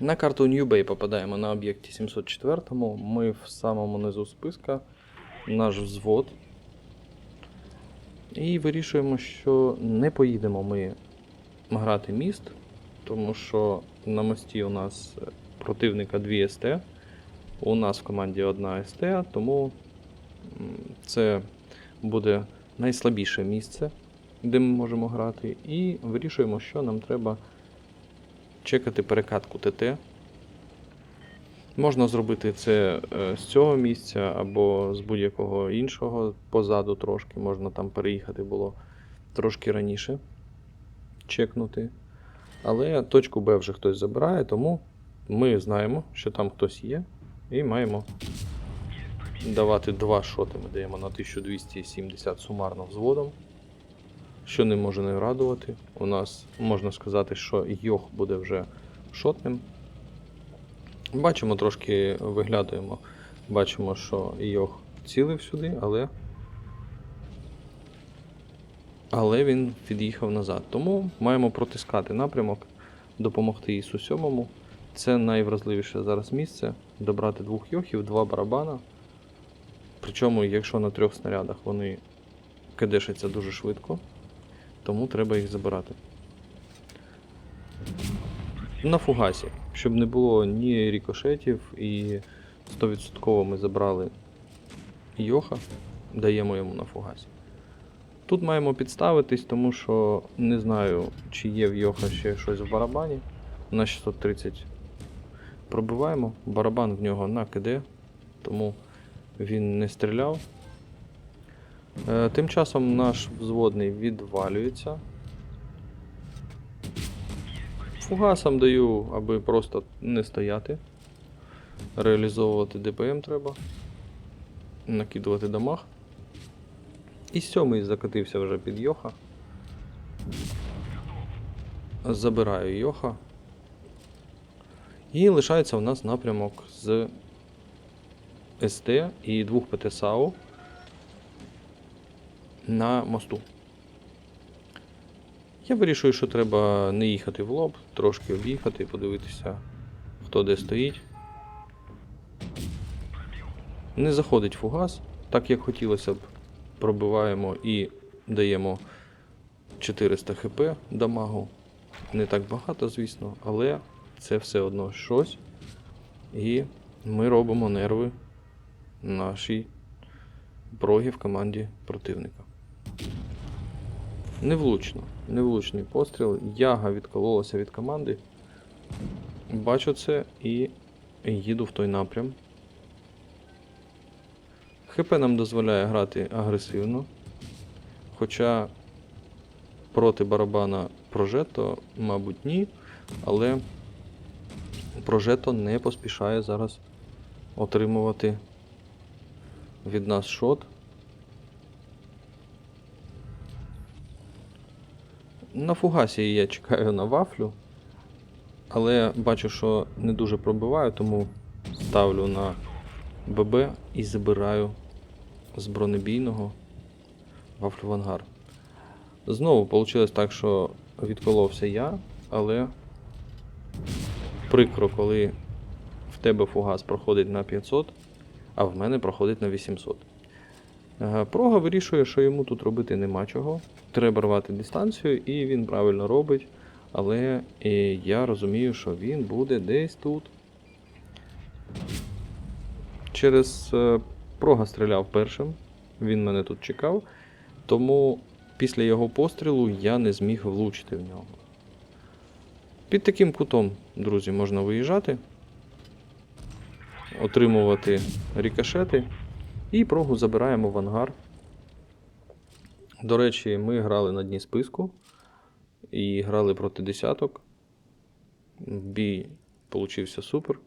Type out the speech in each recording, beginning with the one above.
На карту New Bay попадаємо на об'єкті 704. Ми в самому низу списка, наш взвод. І вирішуємо, що не поїдемо ми грати міст, тому що на мості у нас е, противника 2 СТ. У нас в команді одна СТ, тому це буде найслабіше місце, де ми можемо грати. І вирішуємо, що нам треба чекати перекатку ТТ. Можна зробити це е, з цього місця або з будь-якого іншого позаду трошки. Можна там переїхати було трошки раніше. Чекнути. Але точку Б вже хтось забирає, тому ми знаємо, що там хтось є, і маємо давати два шоти. Ми даємо на 1270 сумарно взводом, що не може не радувати. У нас можна сказати, що Йох буде вже шотним. Бачимо, трошки виглядуємо. Бачимо, що Йох цілив сюди, але. Але він під'їхав назад. Тому маємо протискати напрямок, допомогти Ісу сьомому. Це найвразливіше зараз місце. Добрати двох йохів, два барабана. Причому, якщо на трьох снарядах вони кидешаться дуже швидко, тому треба їх забирати. На фугасі, щоб не було ні рікошетів і 100% ми забрали Йоха, даємо йому на фугасі. Тут маємо підставитись, тому що не знаю, чи є в Йоха ще щось в барабані. На 630 пробиваємо. Барабан в нього на КД, тому він не стріляв. Е, Тим часом наш взводний відвалюється. Фугасом даю, аби просто не стояти. Реалізовувати ДПМ треба. Накидувати дамаг. І сьомий закатився вже під Йоха. Забираю Йоха. І лишається у нас напрямок з СТ і двох ПТСАУ на мосту. Я вирішую, що треба не їхати в лоб, трошки об'їхати, подивитися, хто де стоїть. Не заходить фугас, так як хотілося б. Пробиваємо і даємо 400 хп дамагу. Не так багато, звісно, але це все одно щось. І ми робимо нерви нашій брогі в команді противника. Невлучно, невлучний постріл. Яга відкололася від команди. Бачу це і їду в той напрям. ХП нам дозволяє грати агресивно. Хоча проти барабана Прожето, мабуть, ні. Але Прожето не поспішає зараз отримувати від нас шот. На фугасі я чекаю на вафлю, але бачу, що не дуже пробиваю, тому ставлю на ББ і забираю з бронебійного вафлю в ангар. Знову вийшло так, що відколовся я, але прикро, коли в тебе фугас проходить на 500, а в мене проходить на 800. Е, Прога вирішує, що йому тут робити нема чого. Треба рвати дистанцію, і він правильно робить. Але е, я розумію, що він буде десь тут. Через е, прога стріляв першим, він мене тут чекав. Тому після його пострілу я не зміг влучити в нього. Під таким кутом, друзі, можна виїжджати, отримувати рікошети і прогу забираємо в ангар. До речі, ми грали на дні списку і грали проти десяток. Бій получився супер.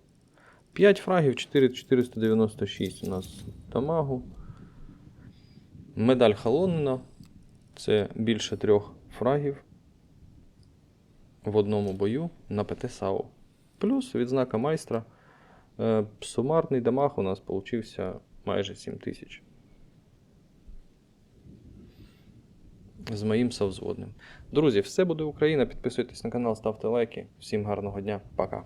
5 фрагів, 4 496 у нас дамагу. Медаль Халонина. Це більше трьох фрагів в одному бою на ПТ САУ. Плюс відзнака майстра. Е, Сумарний дамаг у нас получився майже 7 тисяч. З моїм совзводним. Друзі, все буде Україна. Підписуйтесь на канал, ставте лайки. Всім гарного дня. Пока.